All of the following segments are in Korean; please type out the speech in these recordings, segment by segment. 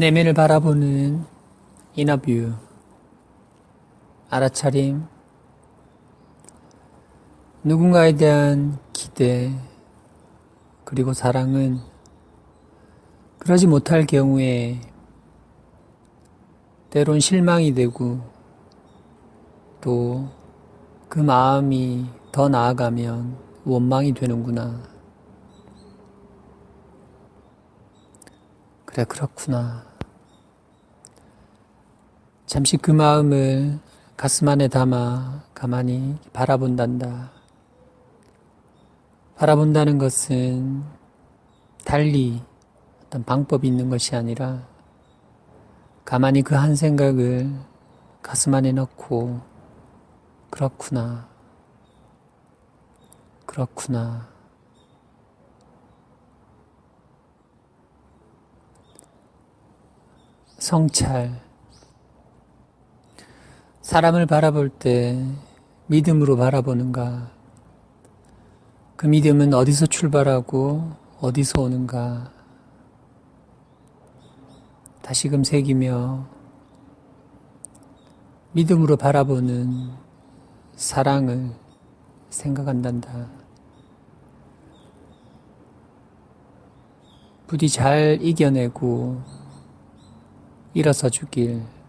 내면을 바라보는 인어뷰 알아차림 누군가에 대한 기대 그리고 사랑은 그러지 못할 경우에 때론 실망이 되고 또 그 마음이 더 나아가면 원망이 되는구나. 그래, 그렇구나. 잠시 그 마음을 가슴 안에 담아 가만히 바라본단다. 바라본다는 것은 달리 어떤 방법이 있는 것이 아니라 가만히 그 한 생각을 가슴 안에 넣고 그렇구나. 그렇구나. 성찰. 사람을 바라볼 때 믿음으로 바라보는가? 그 믿음은 어디서 출발하고 어디서 오는가? 다시금 새기며 믿음으로 바라보는 사랑을 생각한단다. 부디 잘 이겨내고 일어서 주길.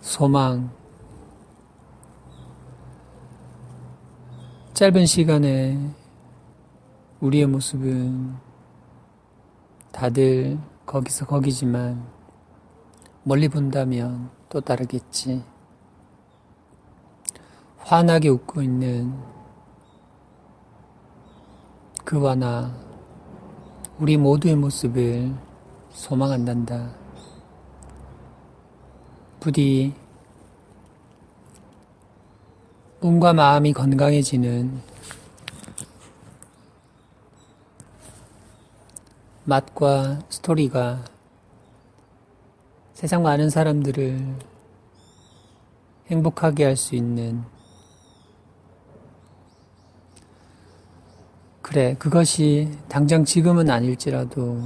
소망. 짧은 시간에 우리의 모습은 다들 거기서 거기지만 멀리 본다면 또 다르겠지. 환하게 웃고 있는 그와 나, 우리 모두의 모습을 소망한단다. 부디 몸과 마음이 건강해지는 맛과 스토리가 세상 많은 사람들을 행복하게 할 수 있는 그래, 그것이 당장 지금은 아닐지라도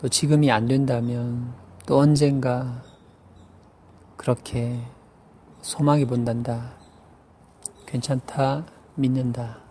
또 지금이 안 된다면 또 언젠가 그렇게 소망이 본단다. 괜찮다. 믿는다.